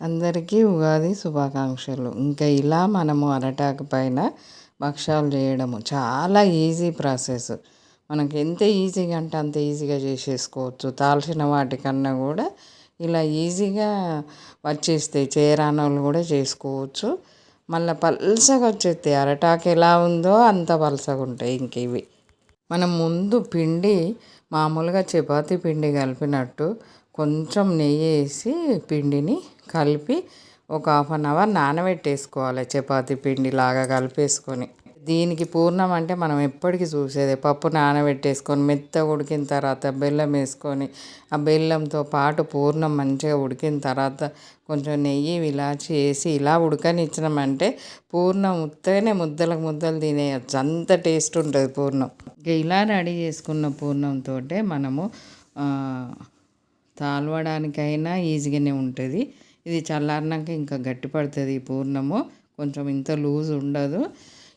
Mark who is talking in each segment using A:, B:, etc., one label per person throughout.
A: అందరికీ ఉగాది శుభాకాంక్షలు. ఇంకా ఇలా మనము అరటాకు పైన భక్షాలు చేయడము చాలా ఈజీ ప్రాసెస్. మనకి ఎంత ఈజీగా అంటే అంత ఈజీగా చేసేసుకోవచ్చు. తాల్చిన వాటికన్నా కూడా ఇలా ఈజీగా వచ్చేస్తాయి చేయరాని వాళ్ళు కూడా చేసుకోవచ్చు. మళ్ళీ పల్సగా వచ్చేస్తాయి అరటాకు ఎలా ఉందో అంత పలసగా ఉంటాయి ఇంక ఇవి. మనం ముందు పిండి మామూలుగా చపాతీ పిండి కలిపినట్టు కొంచెం నెయ్యి వేసి పిండిని కలిపి ఒక హాఫ్ అన్ అవర్ నానబెట్టేసుకోవాలి. చపాతి పిండి లాగా కలిపేసుకొని. దీనికి పూర్ణం అంటే మనం ఎప్పటికీ చూసేది. పప్పు నానబెట్టేసుకొని మెత్తగా ఉడికిన తర్వాత బెల్లం వేసుకొని ఆ బెల్లంతో పాటు పూర్ణం మంచిగా ఉడికిన తర్వాత కొంచెం నెయ్యి ఇలాచి వేసి ఇలా ఉడకనిచ్చినామంటే పూర్ణం ఉత్తగానే ముద్దలకు ముద్దలు తినేయచ్చు. అంత టేస్ట్ ఉంటుంది పూర్ణం. ఇలా రెడీ చేసుకున్న పూర్ణంతో మనము తాల్వడానికైనా ఈజీగానే ఉంటుంది. ఇది చల్లారినాక ఇంకా గట్టి పడుతుంది ఈ పూర్ణము. కొంచెం ఇంత లూజ్ ఉండదు.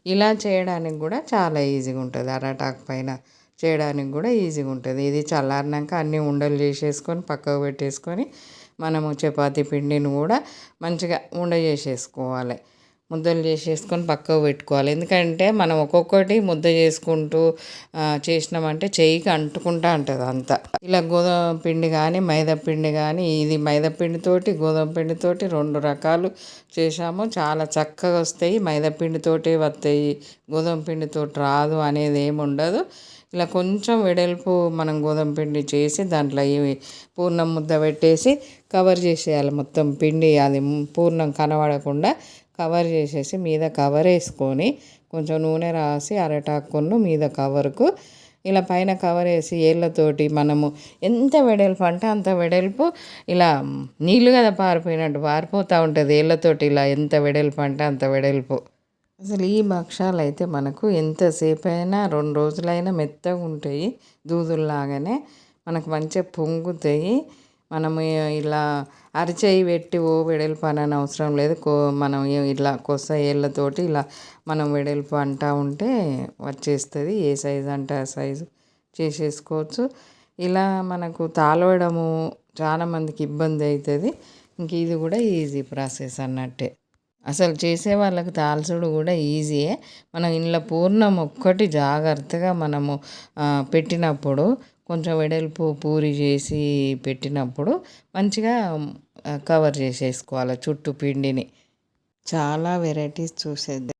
A: ఇలా చేయడానికి కూడా చాలా ఈజీగా ఉంటుంది. అరటాకు పైన చేయడానికి కూడా ఈజీగా ఉంటుంది. ఇది చల్లారినాక అన్నీ ఉండలు చేసేసుకొని పక్కకు పెట్టేసుకొని మనము చపాతీ పిండిని కూడా మంచిగా ఉండ చేసేసుకోవాలి. ముద్దలు చేసేసుకొని పక్కకు పెట్టుకోవాలి. ఎందుకంటే మనం ఒక్కొక్కటి ముద్ద చేసుకుంటూ చేసినామంటే చెయ్యికి అంటుకుంటా ఉంటుంది అంతా. ఇలా గోధుమ పిండి కానీ మైదా పిండి కానీ ఇది మైదా పిండితోటి గోధుమ పిండితోటి రెండు రకాలు చేసాము చాలా చక్కగా వస్తాయి. మైదా పిండితోటి వస్తాయి. గోధుమ పిండితోటి రాదు అనేది ఏమి ఉండదు. ఇలా కొంచెం వెడల్పు మనం గోధుమ పిండి చేసి దాంట్లో ఇవి పూర్ణం ముద్ద పెట్టేసి కవర్ చేసేయాలి మొత్తం పిండి. అది పూర్ణం కనబడకుండా కవర్ చేసేసి మీద కవర్ వేసుకొని కొంచెం నూనె రాసి అరటాకును మీద కవర్కు ఇలా పైన కవర్ వేసి ఏళ్ళతోటి మనము ఎంత వెడల్పు అంటే అంత వెడల్పు ఇలా నీళ్ళు కదా పారిపోయినట్టు పారిపోతూ ఉంటుంది ఏళ్ళతోటి ఇలా ఎంత వెడల్పు అంటే అంత వెడల్పు. అసలు ఈ భక్షాలు అయితే మనకు ఎంతసేపు అయినా రెండు రోజులైనా మెత్తగా ఉంటాయి దూదుల్లాగానే మనకు మంచిగా పొంగుతాయి. మనము ఇలా అరచేయి పెట్టి ఓ వెడల్పు అని అవసరం లేదు. కో మనం ఇలా కొస ఏళ్ళతోటి ఇలా మనం వెడల్పు అంటూ ఉంటే వచ్చేస్తుంది. ఏ సైజు అంటే ఆ సైజు చేసేసుకోవచ్చు. ఇలా మనకు తాళవడము చాలా మందికి ఇబ్బంది అవుతుంది ఇంక ఇది కూడా ఈజీ ప్రాసెస్ అన్నట్టే. అసలు చేసే వాళ్ళకి తాల్చుడు కూడా ఈజీయే. మనం ఇంట్లో పూర్ణం ఒక్కటి జాగ్రత్తగా మనము పెట్టినప్పుడు కొంచెం వెడల్పు పూరి చేసి పెట్టినప్పుడు మంచిగా కవర్ చేసేసుకోవాలి చుట్టూ పిండిని. చాలా వెరైటీస్ చూసేద్దాం.